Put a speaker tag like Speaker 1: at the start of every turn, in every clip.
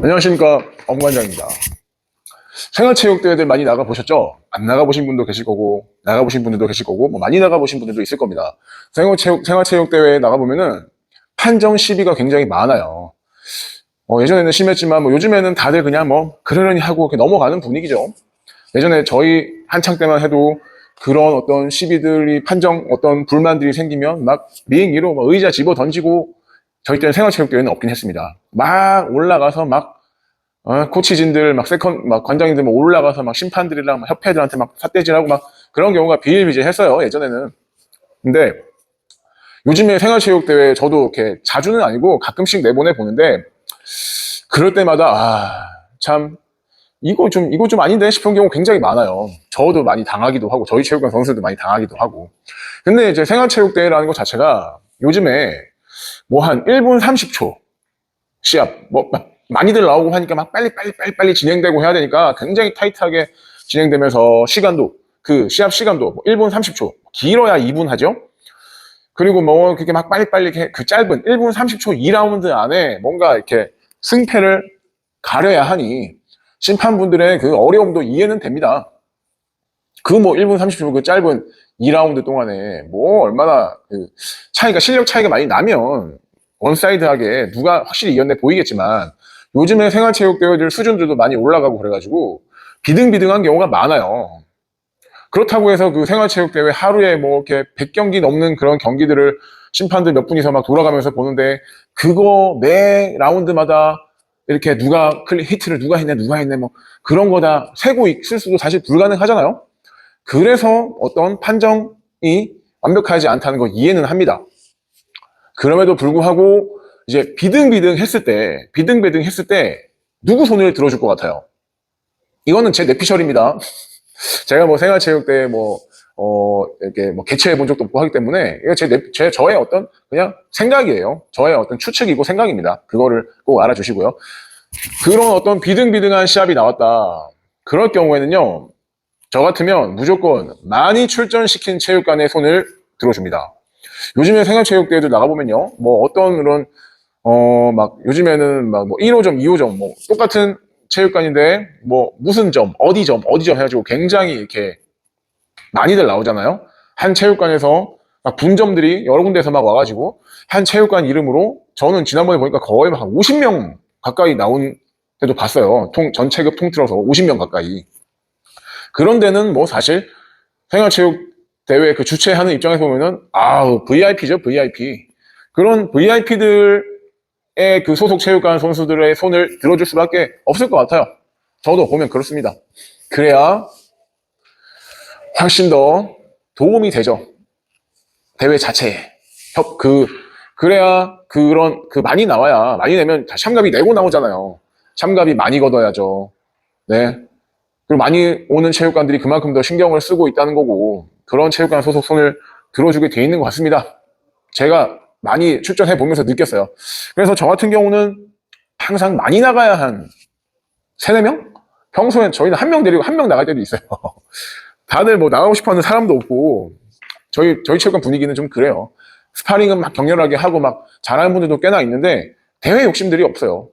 Speaker 1: 안녕하십니까 엄관장입니다. 생활체육대회들 많이 나가보셨죠? 안 나가보신 분도 계실 거고 나가보신 분들도 계실 거고 뭐 많이 나가보신 분들도 있을 겁니다. 생활체육, 생활체육대회에 나가보면은 판정 시비가 굉장히 많아요. 어, 예전에는 심했지만 뭐 요즘에는 다들 그냥 뭐 그러려니 하고 넘어가는 분위기죠. 예전에 저희 한창 때만 해도 그런 어떤 시비들이 판정 어떤 불만들이 생기면 막 비행기로 막 의자 집어 던지고 저희 때는 생활체육대회는 없긴 했습니다. 막 올라가서 막 어, 코치진들 막 세컨 막 관장님들 막 올라가서 막 심판들이랑 막 협회들한테 막 삿대질하고 막 그런 경우가 비일비재했어요 예전에는. 근데 요즘에 생활체육대회 저도 이렇게 자주는 아니고 가끔씩 내보내 보는데 그럴 때마다 아 참 이거 좀 이거 좀 아닌데 싶은 경우 굉장히 많아요. 저도 많이 당하기도 하고 저희 체육관 선수들도 많이 당하기도 하고. 근데 이제 생활체육대회라는 것 자체가 요즘에 뭐 한 1분 30초 시합 뭐막 많이들 나오고 하니까 막 빨리 빨리 빨리 빨리 진행되고 해야 되니까 굉장히 타이트하게 진행되면서 시간도 그 시합 시간도 뭐 1분 30초 길어야 2분 하죠. 그리고 뭐 그렇게 막 빨리빨리 그 짧은 1분 30초 2라운드 안에 뭔가 이렇게 승패를 가려야 하니 심판분들의 그 어려움도 이해는 됩니다. 그 뭐 1분 30초 그 짧은 2라운드 동안에 뭐 얼마나 그 차이가 실력 차이가 많이 나면 원사이드하게 누가 확실히 이겼네 보이겠지만 요즘에 생활체육대회들 수준들도 많이 올라가고 그래가지고 비등비등한 경우가 많아요. 그렇다고 해서 그 생활체육대회 하루에 뭐 이렇게 100경기 넘는 그런 경기들을 심판들 몇 분이서 막 돌아가면서 보는데 그거 매 라운드마다 이렇게 누가 클리 히트를 누가 했네 누가 했네 뭐 그런 거다 세고 있을 수도 사실 불가능하잖아요. 그래서 어떤 판정이 완벽하지 않다는 거 이해는 합니다. 그럼에도 불구하고 이제 비등비등 했을 때 비등비등 했을 때 누구 손을 들어줄 것 같아요? 이거는 제 내피셜입니다. 제가 뭐 생활체육대회 뭐, 어, 이렇게 뭐 개최해 본 적도 없고 하기 때문에, 이거 제, 내- 제, 저의 어떤 그냥 생각이에요. 저의 어떤 추측이고 생각입니다. 그거를 꼭 알아주시고요. 그런 어떤 비등비등한 시합이 나왔다. 그럴 경우에는요, 저 같으면 무조건 많이 출전시킨 체육관의 손을 들어줍니다. 요즘에 생활체육대회들 나가보면요, 뭐 어떤 그런, 어, 막 요즘에는 막 뭐 1호점, 2호점, 뭐 똑같은 체육관인데 뭐 무슨 점, 어디 점, 어디 점 해가지고 굉장히 이렇게 많이들 나오잖아요. 한 체육관에서 막 분점들이 여러 군데서 막 와가지고 한 체육관 이름으로 저는 지난번에 보니까 거의 한 50명 가까이 나온 때도 봤어요. 통, 전 체급 통틀어서 50명 가까이. 그런 데는 뭐 사실 생활체육 대회 그 주최하는 입장에서 보면은 아우 VIP죠 VIP. 그런 VIP들 의 그 소속 체육관 선수들의 손을 들어줄 수밖에 없을 것 같아요. 저도 보면 그렇습니다. 그래야 훨씬 더 도움이 되죠. 대회 자체에. 협, 그, 그래야 그런, 그 많이 나와야, 많이 내면 다 참가비 내고 나오잖아요. 참가비 많이 걷어야죠. 네. 그리고 많이 오는 체육관들이 그만큼 더 신경을 쓰고 있다는 거고, 그런 체육관 소속 손을 들어주게 돼 있는 것 같습니다. 제가 많이 출전해 보면서 느꼈어요. 그래서 저 같은 경우는 항상 많이 나가야 한 세네 명? 평소엔 저희는 한 명 데리고 한 명 나갈 때도 있어요. 다들 뭐 나가고 싶어 하는 사람도 없고, 저희, 저희 체육관 분위기는 좀 그래요. 스파링은 막 격렬하게 하고 막 잘하는 분들도 꽤나 있는데, 대회 욕심들이 없어요.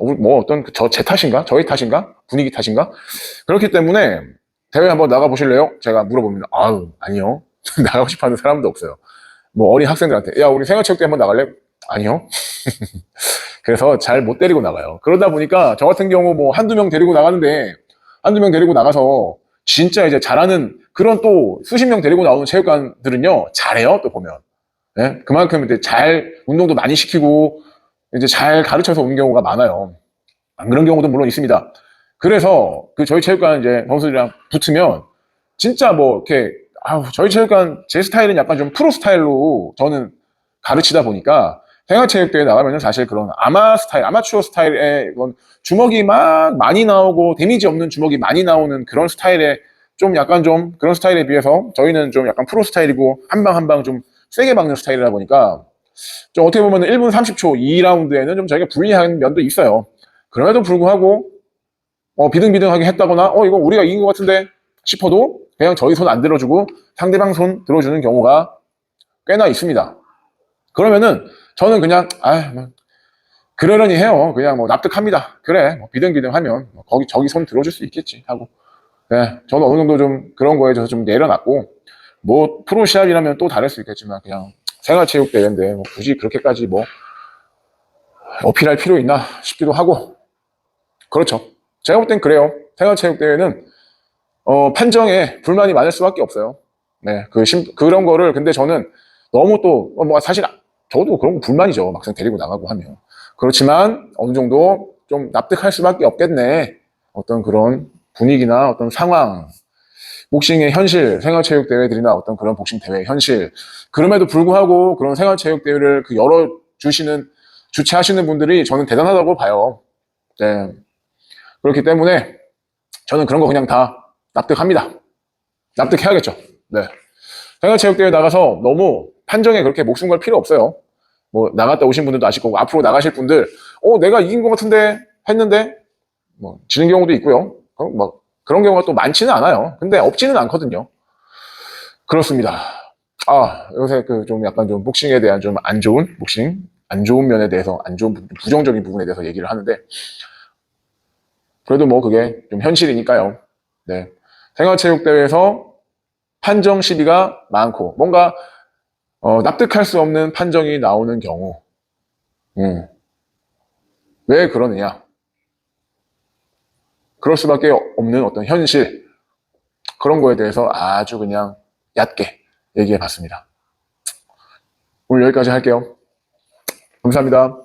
Speaker 1: 어, 뭐 어떤, 저, 제 탓인가? 저희 탓인가? 분위기 탓인가? 그렇기 때문에, 대회 한번 나가 보실래요? 제가 물어봅니다. 아유, 아니요. 나가고 싶어 하는 사람도 없어요. 뭐 어린 학생들한테 야 우리 생활체육대 한번 나갈래? 아니요. 그래서 잘 못 데리고 나가요. 그러다 보니까 저 같은 경우 뭐 한두 명 데리고 나가는데 한두 명 데리고 나가서 진짜 이제 잘하는 그런 또 수십 명 데리고 나오는 체육관들은요 잘해요 또 보면 예? 그만큼 이제 잘 운동도 많이 시키고 이제 잘 가르쳐서 오는 경우가 많아요. 안 그런 경우도 물론 있습니다. 그래서 그 저희 체육관 이제 선수들이랑 붙으면 진짜 뭐 이렇게 아우, 저희 체육관 제 스타일은 약간 좀 프로 스타일로 저는 가르치다 보니까 생활체육대회 나가면은 사실 그런 아마 스타일, 아마추어 스타일의 그런 주먹이 막 많이 나오고 데미지 없는 주먹이 많이 나오는 그런 스타일의 좀 약간 좀 그런 스타일에 비해서 저희는 좀 약간 프로 스타일이고 한 방 한 방 좀 세게 박는 스타일이다 보니까 좀 어떻게 보면 1분 30초 2라운드에는 좀 저희가 불리한 면도 있어요. 그럼에도 불구하고 어, 비등비등하게 했다거나 어 이거 우리가 이긴 것 같은데 싶어도 그냥 저희 손 안 들어주고 상대방 손 들어주는 경우가 꽤나 있습니다. 그러면은 저는 그냥 아, 뭐, 그러려니 해요. 그냥 뭐 납득합니다. 그래, 뭐 비등비등하면 뭐 거기 저기 손 들어줄 수 있겠지 하고. 네, 저는 어느 정도 좀 그런 거에 대해서 좀 내려놨고, 뭐 프로 시합이라면 또 다를 수 있겠지만 그냥 생활체육 대회인데 뭐 굳이 그렇게까지 뭐 어필할 필요 있나 싶기도 하고, 그렇죠. 제가 볼 땐 그래요. 생활체육 대회는 어, 판정에 불만이 많을 수밖에 없어요. 네, 그 심, 그런 거를 근데 저는 너무 또 어, 뭐 사실 저도 그런 거 불만이죠. 막상 데리고 나가고 하면. 그렇지만 어느 정도 좀 납득할 수밖에 없겠네. 어떤 그런 분위기나 어떤 상황, 복싱의 현실, 생활체육 대회들이나 어떤 그런 복싱 대회 현실. 그럼에도 불구하고 그런 생활체육 대회를 그 열어 주시는 주최하시는 분들이 저는 대단하다고 봐요. 네. 그렇기 때문에 저는 그런 거 그냥 다 납득합니다. 납득해야겠죠. 네. 생활체육대회 나가서 너무 판정에 그렇게 목숨 걸 필요 없어요. 뭐, 나갔다 오신 분들도 아실 거고, 앞으로 나가실 분들, 어, 내가 이긴 것 같은데, 했는데, 뭐, 지는 경우도 있고요. 어, 뭐, 그런 경우가 또 많지는 않아요. 근데 없지는 않거든요. 그렇습니다. 아, 요새 그 좀 약간 좀 복싱에 대한 좀 안 좋은, 복싱, 안 좋은 면에 대해서, 안 좋은, 부- 부정적인 부분에 대해서 얘기를 하는데, 그래도 뭐 그게 좀 현실이니까요. 네. 생활체육대회에서 판정 시비가 많고, 뭔가, 어, 납득할 수 없는 판정이 나오는 경우, 음, 왜 그러느냐. 그럴 수밖에 없는 어떤 현실, 그런 거에 대해서 아주 그냥 얕게 얘기해 봤습니다. 오늘 여기까지 할게요. 감사합니다.